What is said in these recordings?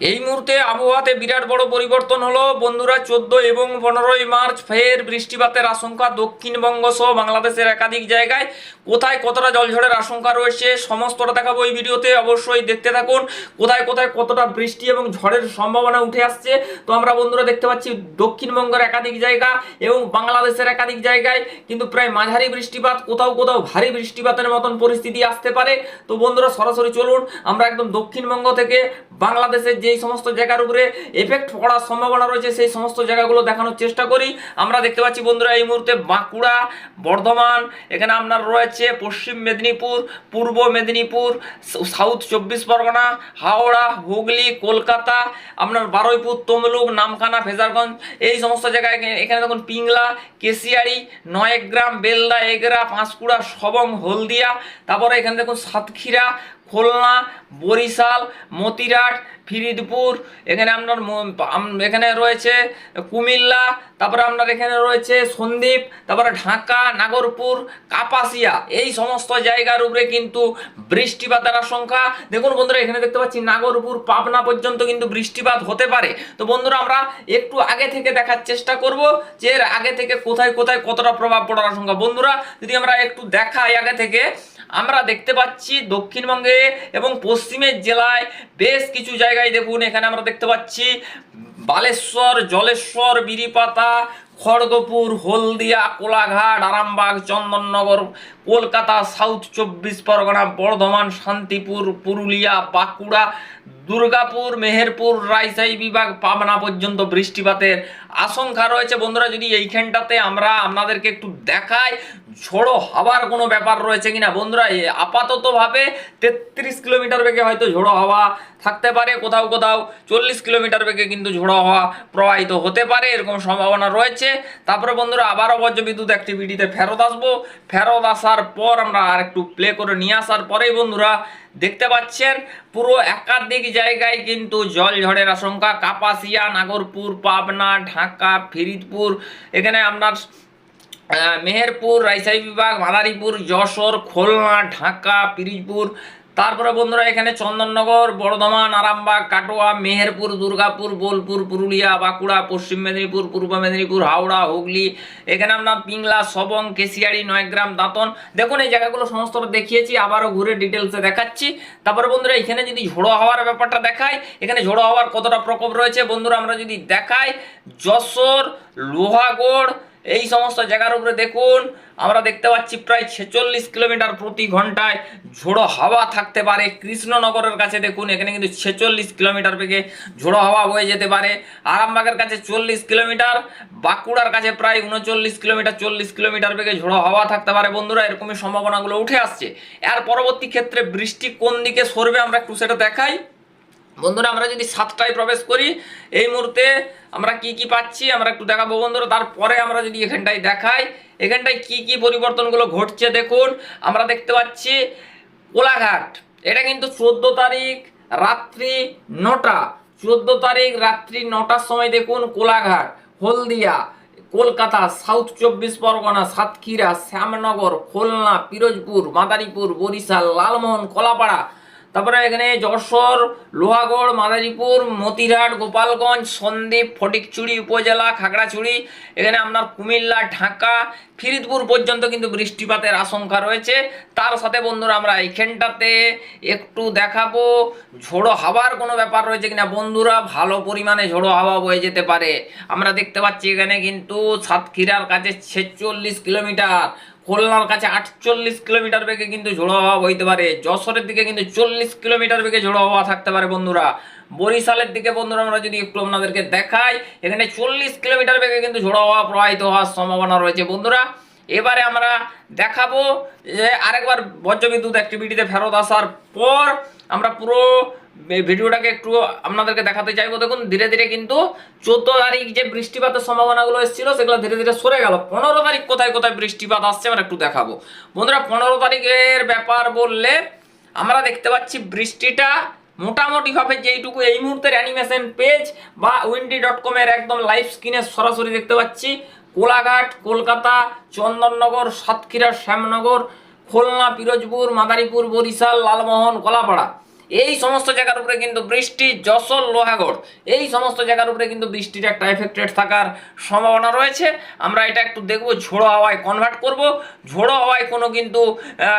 এই মুহূর্তে আবহাওয়াতে বিরাট বড় পরিবর্তন হলো। বন্ধুরা, চোদ্দ এবং পনেরোই মার্চ ফের বৃষ্টিপাতের আশঙ্কা দক্ষিণবঙ্গ সহ বাংলাদেশের একাধিক জায়গায়। কোথায় কতটা জলঝড়ের আশঙ্কা রয়েছে সমস্তটা দেখাবো এই ভিডিওতে। অবশ্যই দেখতে থাকুন, কোথায় কোথায় কতটা বৃষ্টি এবং ঝড়ের সম্ভাবনা উঠে আসছে। তো আমরা বন্ধুরা দেখতে পাচ্ছি দক্ষিণবঙ্গের একাধিক জায়গা এবং বাংলাদেশের একাধিক জায়গায় কিন্তু প্রায় মাঝারি বৃষ্টিপাত, কোথাও কোথাও ভারী বৃষ্টিপাতের মতন পরিস্থিতি আসতে পারে। তো বন্ধুরা, সরাসরি চলুন, আমরা একদম দক্ষিণবঙ্গ থেকে বাংলাদেশের যেই সমস্ত জায়গার উপরে এফেক্ট পড়ার সম্ভাবনা রয়েছে, সেই সমস্ত জায়গাগুলো দেখানোর চেষ্টা করি। আমরা দেখতে পাচ্ছি বন্ধুরা, এই মুহূর্তে বাঁকুড়া, বর্ধমান, এখানে আপনার রয়েছে পশ্চিম মেদিনীপুর, পূর্ব মেদিনীপুর সাউথ চব্বিশ পরগনা, হাওড়া, হুগলি, কলকাতা, আপনার বারুইপুর, তমলুক, নামখানা, ফেজারগঞ্জ, এই সমস্ত জায়গায় এখানে- দেখুন পিংলা, কেশিয়ারি, নয়েগ্রাম, বেলদা, এগরা, পাঁশকুড়া সবং হলদিয়া, তারপরে এখানে দেখুন সাতক্ষীরা, খুলনা বরিশাল, মতিরাট, ফিরিদপুর, এখানে আপনার এখানে রয়েছে কুমিল্লা, তারপরে আপনার এখানে রয়েছে সন্দ্বীপ, তারপরে ঢাকা, নাগরপুর, কাপাসিয়া। এই সমস্ত জায়গার উপরে কিন্তু বৃষ্টিপাতের আশঙ্কা দেখুন বন্ধুরা, এখানে দেখতে পাচ্ছি নাগরপুর, পাবনা পর্যন্ত কিন্তু বৃষ্টিপাত হতে পারে। তো বন্ধুরা, আমরা একটু আগে থেকে দেখার চেষ্টা করব যে এর আগে থেকে কোথায় কোথায় কতটা প্রভাব পড়ার আশঙ্কা বন্ধুরা, যদি আমরা একটু দেখাই আগে থেকে, আমরা দেখতে পাচ্ছি দক্ষিণবঙ্গে এবং পশ্চিমের জেলায় বেশ কিছু জায়গায় দেখুন এখানে আমরা দেখতে পাচ্ছি বালেশ্বর জলেশ্বর বিরিপাতা খড়গপুর, হলদিয়া, কোলাঘাট, আরামবাগ, চন্দননগর, কলকাতা, সাউথ চব্বিশ পরগনা, বর্ধমান, শান্তিপুর, পুরুলিয়া, বাঁকুড়া, দুর্গাপুর, মেহেরপুর, রাজশাহী বিভাগ, পাবনা পর্যন্ত বৃষ্টিপাতের আশঙ্কা রয়েছে। বন্ধুরা, যদি এইখানটাতে আমরা আপনাদেরকে একটু দেখাই, ঝোড়ো হাওয়ার কোনো ব্যাপার রয়েছে কিনা? বন্ধুরা আপাততভাবে তেত্রিশ কিলোমিটার বেগে হয়তো ঝোড়ো হাওয়া থাকতে পারে। কোথাও কোথাও চল্লিশ কিলোমিটার বেগে কিন্তু ঝোড়ো হাওয়া প্রবাহিত হতে পারে, এরকম সম্ভাবনা রয়েছে। তারপরে বন্ধুরা আবারও বজ্রবিদ্যুৎ অ্যাক্টিভিটিতে ফেরত আসব। ফেরত আসার পর আমরা আর একটু প্লে করে নিয়ে আসার পরেই বন্ধুরা দেখতে পাচ্ছেন, পুরো একাধিক জায়গায় কিন্তু জল ঝড়ের আশঙ্কা। কাপাসিয়া, নাগরপুর, পাবনা, ঢাকা, ফিরিদপুর, এখানে আপনার মেহেরপুর, রাজশাহী বিভাগ, মাদারীপুর, যশোর, খুলনা, ঢাকা পিরিজপুর তারপরে বন্ধুরা এখানে চন্দননগর বর্ধমান আরামবাগ, কাটোয়া, মেহেরপুর, দুর্গাপুর, বোলপুর, পুরুলিয়া, বাঁকুড়া, পশ্চিম মেদিনীপুর, পূর্ব মেদিনীপুর, হাওড়া, হুগলি, এখানে আপনার পিংলা, সবং, কেশিয়ারি, নয়গ্রাম, দাঁতন। দেখুন, এই জায়গাগুলো সমস্ত দেখিয়েছি, আবারও ঘুরে ডিটেলসে দেখাচ্ছি। তারপরে বন্ধুরা, এখানে যদি ঝোড়ো হওয়ার ব্যাপারটা দেখায় এখানে ঝোড়ো হওয়ার কতটা প্রকোপ রয়েছে বন্ধুরা আমরা যদি দেখাই, যশোর, লোহাগড় এই সমস্ত জায়গার উপরে দেখুন, আমরা দেখতে পাচ্ছি প্রায় ছেচল্লিশ কিলোমিটার প্রতি ঘন্টায় ঝোড়ো হাওয়া থাকতে পারে। কৃষ্ণনগরের কাছে দেখুন, এখানে কিন্তু ছেচল্লিশ কিলোমিটার বেগে ঝোড়ো হাওয়া বয়ে যেতে পারে। আরামবাগের কাছে চল্লিশ কিলোমিটার, বাঁকুড়ার কাছে প্রায় উনচল্লিশ কিলোমিটার, চল্লিশ কিলোমিটার বেগে ঝোড়ো হাওয়া থাকতে পারে। বন্ধুরা, এরকমই সম্ভাবনাগুলো উঠে আসছে। এর পরবর্তী ক্ষেত্রে বৃষ্টি কোন দিকে সরবে আমরা একটু সেটা দেখাই। বন্ধুরা, আমরা যদি সাতটায় প্রবেশ করি, এই মুহূর্তে আমরা কি কি পাচ্ছি, আমরা একটু দেখাবো বন্ধুরা। তারপরে আমরা যদি এখানটায় দেখাই, এখানটায় কি কি পরিবর্তনগুলো ঘটছে দেখুন, আমরা দেখতে পাচ্ছি কোলাঘাট। এটা কিন্তু চোদ্দ তারিখ রাত্রি নটা। চোদ্দ তারিখ রাত্রি নটার সময় দেখুন কোলাঘাট, হলদিয়া, কলকাতা, সাউথ চব্বিশ পরগনা, সাতক্ষীরা, শ্যামনগর, খুলনা, পিরোজপুর, মাদারীপুর, বরিশাল, লালমোহন, কলাপাড়া তারপরে এখানে যশোর, লোহাগড়, মাদারীপুর, মতিরহাট, গোপালগঞ্জ, সন্দ্বীপ, ফটিকচুড়ি, উপজেলা, খাগড়াছড়ি, এখানে আপনার কুমিল্লা, ঢাকা, ফিরিদপুর পর্যন্ত কিন্তু বৃষ্টিপাতের আশঙ্কা রয়েছে। তার সাথে বন্ধুরা আমরা এইখানটাতে একটু দেখাবো। ঝোড়ো হাওয়ার কোনো ব্যাপার রয়েছে কিনা? বন্ধুরা, ভালো পরিমাণে ঝোড়ো হাওয়া বয়ে যেতে পারে। আমরা দেখতে পাচ্ছি এখানে কিন্তু সাতক্ষীরার কাছে ছেচল্লিশ কিলোমিটার। খুলনার কাছে আটচল্লিশ কিলোমিটার বেগে কিন্তু ঝোড়ো হাওয়া বইতে পারে। যশোরের দিকে কিন্তু চল্লিশ কিলোমিটার বেগে ঝোড়ো হাওয়া থাকতে পারে বন্ধুরা। বরিশালের দিকে বন্ধুরা আমরা যদি একটু আপনাদেরকে দেখাই, এখানে চল্লিশ কিলোমিটার বেগে কিন্তু ঝোড়ো হাওয়া প্রবাহিত হওয়ার সম্ভাবনা রয়েছে বন্ধুরা। এবারে আমরা দেখাবো যে আরেকবার বজ্রবিদ্যুৎ অ্যাক্টিভিটিতে ফেরত আসার পর আমরা পুরো ভিডিওটাকে একটু আপনাদেরকে দেখাতে চাইব। দেখুন, ধীরে ধীরে কিন্তু চোদ্দ তারিখ যে বৃষ্টিপাতের সম্ভাবনাগুলো এসেছিল, সেগুলো ধীরে ধীরে সরে গেল। পনেরো তারিখ কোথায় কোথায় বৃষ্টিপাত আসছে আমরা একটু দেখাবো। বন্ধুরা, পনেরো তারিখের ব্যাপার বললে আমরা দেখতে পাচ্ছি বৃষ্টিটা মোটামুটিভাবে যেইটুকু এই মুহূর্তের অ্যানিমেশন পেজ বা উইন্ডি ডট কমের একদম লাইভ স্ক্রিনে সরাসরি দেখতে পাচ্ছি। কোলাঘাট, কলকাতা, চন্দননগর, সাতক্ষীরা, শ্যামনগর, খুলনা, পিরোজপুর, মাদারীপুর, বরিশাল, লালমোহন কলাপাড়া এই সমস্ত জায়গার উপরে কিন্তু বৃষ্টি, যশোর, লোহাগড়, এই সমস্ত জায়গার উপরে কিন্তু বৃষ্টির একটা এফেক্টেড থাকার সম্ভাবনা রয়েছে। আমরা এটা একটু দেখব, ঝোড়ো হাওয়ায় কনভার্ট করব। ঝোড়ো হাওয়ায় কোনো কিন্তু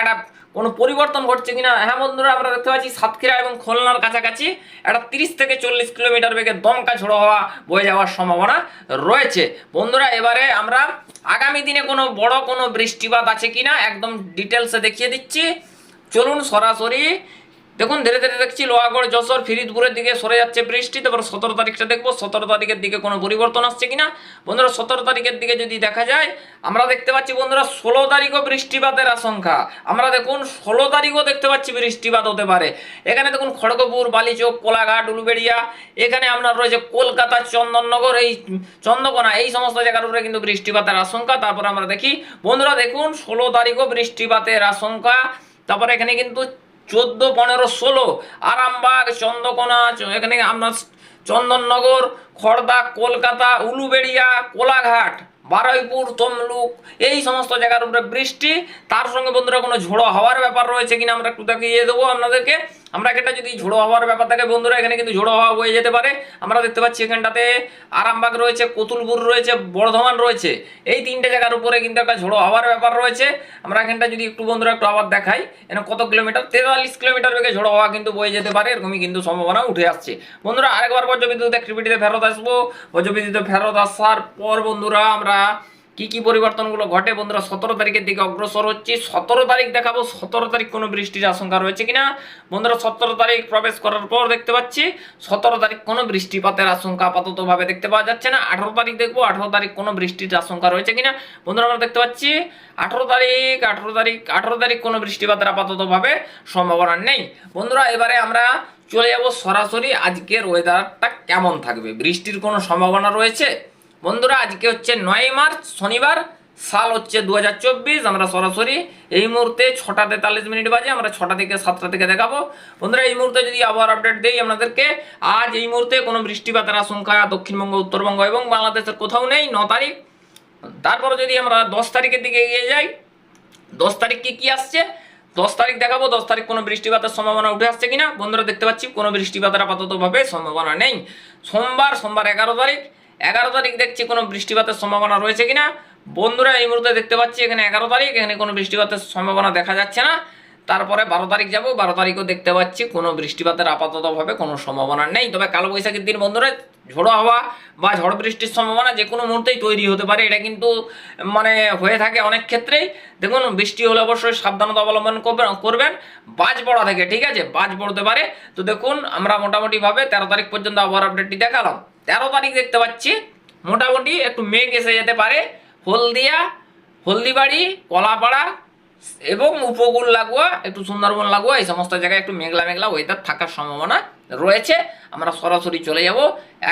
একটা, কোনো পরিবর্তন ঘটছে কিনা? হ্যাঁ বন্ধুরা, আমরা দেখতে পাচ্ছি সাতক্ষীরা এবং খুলনার কাছাকাছি একটা তিরিশ থেকে চল্লিশ কিলোমিটার বেগে দমকা ঝোড়ো হওয়া বয়ে যাওয়ার সম্ভাবনা রয়েছে। বন্ধুরা, এবারে আমরা আগামী দিনে কোনো বড় কোনো বৃষ্টিপাত আছে কিনা একদম ডিটেলসে দেখিয়ে দিচ্ছি। চলুন সরাসরি দেখুন, ধীরে ধীরে দেখছি লোহাগড়, যশোর, ফিরিদপুরের দিকে সরে যাচ্ছে বৃষ্টি। তারপর সতেরো তারিখটা দেখব। সতেরো তারিখের দিকে কোনো পরিবর্তন আসছে কিনা? বন্ধুরা, সতেরো তারিখের দিকে যদি দেখা যায়, আমরা দেখতে পাচ্ছি বন্ধুরা, ষোলো তারিখও বৃষ্টিপাতের আশঙ্কা। আমরা দেখুন, ষোলো তারিখও দেখতে পাচ্ছি বৃষ্টিপাত হতে পারে। এখানে দেখুন, খড়গপুর, বালিচক, কোলাঘাট, উলুবেড়িয়া, এখানে আপনার রয়েছে কলকাতা, চন্দননগর, এই চন্দ্রকোনা, এই সমস্ত জায়গার উপরে কিন্তু বৃষ্টিপাতের আশঙ্কা। তারপর আমরা দেখি, বন্ধুরা, দেখুন, ষোলো তারিখও বৃষ্টিপাতের আশঙ্কা। তারপর এখানে কিন্তু চোদ্দ, পনেরো, ষোলো, আরামবাগ, চন্দ্রকোনা, এখানে আপনার চন্দননগর খড়দা কলকাতা, উলুবেড়িয়া, কোলাঘাট, বারুইপুর, তমলুক, এই সমস্ত জায়গার উপরে বৃষ্টি। তার সঙ্গে বন্ধুরা কোনো ঝোড়ো হওয়ার ব্যাপার রয়েছে কিনা আমরা একটু দেখিয়ে দেবো আপনাদেরকে। আমরা এটা যদি ঝোড়ো হওয়ার ব্যাপার থাকে, বন্ধুরা, এখানে কিন্তু ঝোড়ো হাওয়া বয়ে যেতে পারে। আমরা দেখতে পাচ্ছি এখানটাতে আরামবাগ রয়েছে, কতুলপুর রয়েছে, বর্ধমান রয়েছে। এই তিনটে জায়গার উপরে কিন্তু একটা ঝোড়ো হওয়ার ব্যাপার রয়েছে। আমরা এখানটা যদি একটু, বন্ধুরা, একটু আবার দেখাই, এখানে কত কিলোমিটার? তেতাল্লিশ কিলোমিটার বেগে ঝোড়ো হওয়া কিন্তু বয়ে যেতে পারে, এরকমই কিন্তু সম্ভাবনা উঠে আসছে। বন্ধুরা, আরেকবার বজ্রবিদ্যুৎ অ্যাক্টিভিটিতে ফেরত আসব। বজ্রবিদ্যুতে ফেরত আসার পর, বন্ধুরা, আমরা কি কি পরিবর্তনগুলো ঘটে বন্ধুরা? সতেরো তারিখের দিকে অগ্রসর হচ্ছে। সতেরো তারিখ দেখাবো। সতেরো তারিখ কোনো বৃষ্টির আশঙ্কা রয়েছে কিনা? বন্ধুরা, সতেরো তারিখ প্রবেশ করার পর দেখতে পাচ্ছি, সতেরো তারিখ কোনো বৃষ্টিপাতের আশঙ্কা আপাতত ভাবে দেখতে পাওয়া যাচ্ছে না। আঠারো তারিখ দেখব, আঠারো তারিখ কোনো বৃষ্টির আশঙ্কা রয়েছে কিনা? বন্ধুরা, আমরা দেখতে পাচ্ছি, আঠারো তারিখ আঠারো তারিখ আঠারো তারিখ কোনো বৃষ্টিপাতের আপাতত ভাবে সম্ভাবনা নেই। বন্ধুরা, এবারে আমরা চলে যাব সরাসরি আজকের ওয়েদারটা কেমন থাকবে? বৃষ্টির কোনো সম্ভাবনা রয়েছে? বন্ধুরা, আজকে হচ্ছে নয় মার্চ, শনিবার, সাল হচ্ছে দু হাজার চব্বিশ, আমরা সরাসরি এই মুহূর্তে ছটা তেতাল্লিশ মিনিট বাজে, আমরা ছটা থেকে সাতটা থেকে দেখাবো। বন্ধুরা, এই মুহূর্তে যদি আবহাওয়ার আপডেট দেই আপনাদেরকে, আজ এই মুহূর্তে কোনো বৃষ্টিপাতের আশঙ্কা দক্ষিণবঙ্গ, উত্তরবঙ্গ এবং বাংলাদেশের কোথাও নেই, ন তারিখ। তারপরে যদি আমরা দশ তারিখের দিকে এগিয়ে যাই, দশ তারিখ কি কি আসছে? দশ তারিখ দেখাবো, দশ তারিখ কোনো বৃষ্টিপাতের সম্ভাবনা উঠে আসছে কিনা? বন্ধুরা, দেখতে পাচ্ছি কোনো বৃষ্টিপাতের আপাতত ভাবে সম্ভাবনা নেই। সোমবার সোমবার এগারো তারিখ এগারো তারিখ দেখছি কোনো বৃষ্টিপাতের সম্ভাবনা রয়েছে কিনা? বন্ধুরা, এই মুহূর্তে দেখতে পাচ্ছি এখানে এগারো তারিখ, এখানে কোনো বৃষ্টিপাতের সম্ভাবনা দেখা যাচ্ছে না। তারপরে বারো তারিখ যাব, বারো তারিখও দেখতে পাচ্ছি কোনো বৃষ্টিপাতের আপাততভাবে কোনো সম্ভাবনা নেই। তবে কালো বৈশাখীর দিন বন্ধুরা, ঝোড়ো হাওয়া বা ঝড় বৃষ্টির সম্ভাবনা যে কোনো মুহূর্তেই তৈরি হতে পারে। এটা কিন্তু মানে হয়ে থাকে অনেক ক্ষেত্রেই। দেখুন, বৃষ্টি হলে অবশ্যই সাবধানতা অবলম্বন করবেন করবেন। বাজ পড়া থেকে, ঠিক আছে? বাজ পড়তে পারে। তো দেখুন, আমরা মোটামুটিভাবে তেরো তারিখ পর্যন্ত আবহাওয়ার আপডেটটি দেখালাম। তেরো তারিখ দেখতে পাচ্ছি। মোটামুটি একটু মেঘ এসে যেতে পারে। হলদিয়া, হলদিবাড়ি, কলাপাড়া এবং উপকূল লাগোয়া, একটু সুন্দরবন লাগোয়া, এই সমস্ত জায়গায় একটু মেঘলা মেঘলা ওয়েদার থাকার সম্ভাবনা রয়েছে। আমরা সরাসরি চলে যাব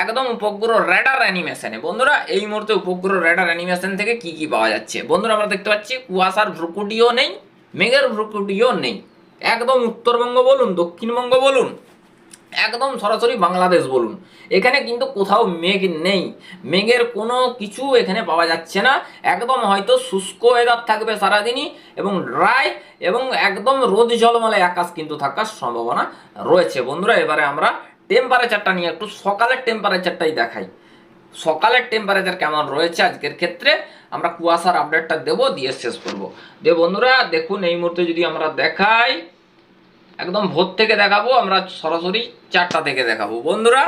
একদম উপগ্রহ রেডার অ্যানিমেশনে বন্ধুরা, এই মুহূর্তে উপগ্রহ রেডার অ্যানিমেশন থেকে কি কি পাওয়া যাচ্ছে? বন্ধুরা, আমরা দেখতে পাচ্ছি কুয়াশার ভ্রুকুটিও নেই, মেঘের ভ্রুকুটিও নেই। একদম উত্তরবঙ্গ বলুন, দক্ষিণবঙ্গ বলুন একদম সরাসরি বাংলাদেশ বলুন। এখানে কিন্তু কোথাও মেঘ নেই। মেঘের কোনো কিছু এখানে পাওয়া যাচ্ছে না। একদম হয়তো শুষ্ক ওয়েদার থাকবে সারাদিনই এবং ড্রাই এবং একদম রোদ ঝলমলে আকাশ কিন্তু থাকার সম্ভাবনা রয়েছে। বন্ধুরা, এবারে আমরা টেম্পারেচারটা নিয়ে একটু সকালের টেম্পারেচারটাই দেখাই। সকালের টেম্পারেচার কেমন রয়েছে আজকের ক্ষেত্রে? আমরা কুয়াশার আপডেটটা দেবো, দিয়ে শেষ করব। দিয়ে বন্ধুরা, দেখুন, এই মুহূর্তে যদি আমরা দেখাই একদম ভোর থেকে দেখাবো, আমরা সরাসরি চারটা থেকে দেখাবো। বন্ধুরা,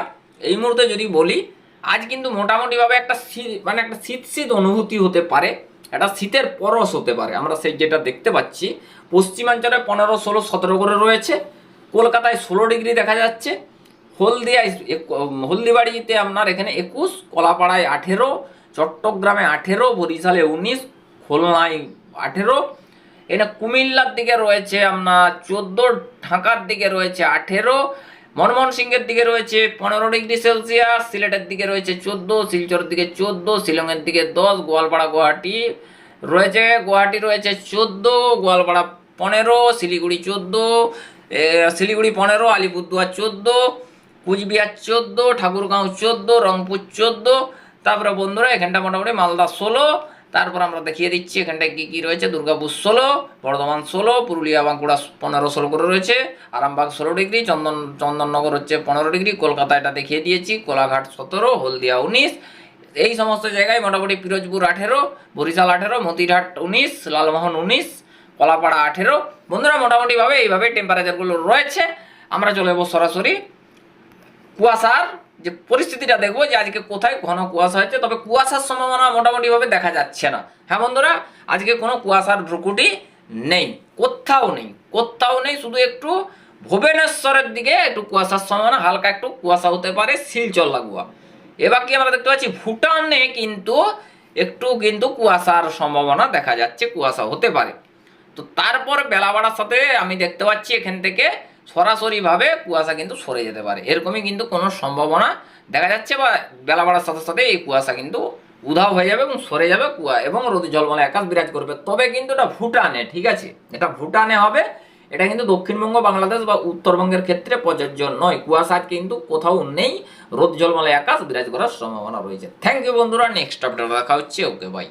এই মুহূর্তে যদি বলি, আজ কিন্তু মোটামুটিভাবে একটা শীত মানে একটা শীত শীত অনুভূতি হতে পারে, একটা শীতের পরশ হতে পারে। আমরা সেই যেটা দেখতে পাচ্ছি, পশ্চিমাঞ্চলে পনেরো, ষোলো, সতেরো করে রয়েছে, কলকাতায় ষোলো ডিগ্রি দেখা যাচ্ছে হলদিয়ায় হলদিবাড়িতে আপনার এখানে একুশ, কলাপাড়ায় আঠেরো, চট্টগ্রামে আঠেরো, বরিশালে উনিশ, খুলনায় আঠেরো এটা কুমিল্লার দিকে রয়েছে আপনার চোদ্দ ঢাকার দিকে রয়েছে আঠেরো, মনমোহন সিংয়ের দিকে রয়েছে পনেরো ডিগ্রি সেলসিয়াস, সিলেটের দিকে রয়েছে চোদ্দ, শিলচরের দিকে চোদ্দ, শিলংয়ের দিকে দশ, গোয়ালপাড়া, গুয়াহাটি রয়েছে গুয়াহাটি রয়েছে চোদ্দ, গোয়ালপাড়া পনেরো, শিলিগুড়ি চোদ্দ শিলিগুড়ি পনেরো, আলিপুরদুয়ার চোদ্দ, কুচবিহার চোদ্দ, ঠাকুরগাঁও চোদ্দ, রংপুর চোদ্দ। তারপরে বন্ধুরা এখানটা মোটামুটি মালদা ষোলো তারপর আমরা দেখিয়ে দিচ্ছি এখানটায় কি কি রয়েছে। দুর্গাপুর ষোলো, বর্ধমান ষোলো, পুরুলিয়া, বাঁকুড়া পনেরো, ষোলো করে রয়েছে। আরামবাগ ষোলো ডিগ্রি, চন্দন, চন্দননগর হচ্ছে পনেরো ডিগ্রি। কলকাতা এটা দেখিয়ে দিয়েছি। কোলাঘাট সতেরো, হলদিয়া উনিশ। এই সমস্ত জায়গায় মোটামুটি পিরোজপুর আঠেরো, বরিশাল আঠেরো, মতিরহাট উনিশ, লালমোহন উনিশ, কলাপাড়া আঠেরো। বন্ধুরা, মোটামুটিভাবে এইভাবে টেম্পারেচারগুলো রয়েছে। আমরা চলে যাব সরাসরি কুয়াশার যে পরিস্থিতিটা দেখব যে আজকে কোথায় ঘন কুয়াশা হচ্ছে, তবে কুয়াশার সম্ভাবনা মোটামুটিভাবে দেখা যাচ্ছে না। হ্যাঁ বন্ধুরা, আজকে কোনো কুয়াশার ভ্রুকুটি নেই, কোথাও নেই কোথাও নেই, শুধু একটু ভুবনেশ্বরের দিকে একটু কুয়াশার সম্ভাবনা, হালকা একটু কুয়াশা হতে পারে শিলচর লাগোয়া। এবার কি আমরা দেখতে পাচ্ছি, ভুটানে কিন্তু একটু কিন্তু কুয়াশার সম্ভাবনা দেখা যাচ্ছে, কুয়াশা হতে পারে। তো তারপর বেলা বাড়ার সাথে আমি দেখতে পাচ্ছি এখান থেকে সরাসরিভাবে কুয়াশা কিন্তু সরে যেতে পারে। এরকমই কিন্তু কোনো সম্ভাবনা দেখা যাচ্ছে বা বেলা বাড়ার সাথে সাথে এই কুয়াশা কিন্তু উধাও হয়ে যাবে এবং সরে যাবে কুয়া এবং রোদ জলমলে আকাশ বিরাজ করবে। তবে কিন্তু এটা ভুটানে, ঠিক আছে? এটা ভুটানে হবে। এটা কিন্তু দক্ষিণবঙ্গ, বাংলাদেশ বা উত্তরবঙ্গের ক্ষেত্রে প্রযোজ্য নয়। কুয়াশা কিন্তু কোথাও নেই। রোদ জলমলে আকাশ বিরাজ করার সম্ভাবনা রয়েছে। থ্যাংক ইউ বন্ধুরা। নেক্সট আপডেট দেখা হচ্ছে। Okay bye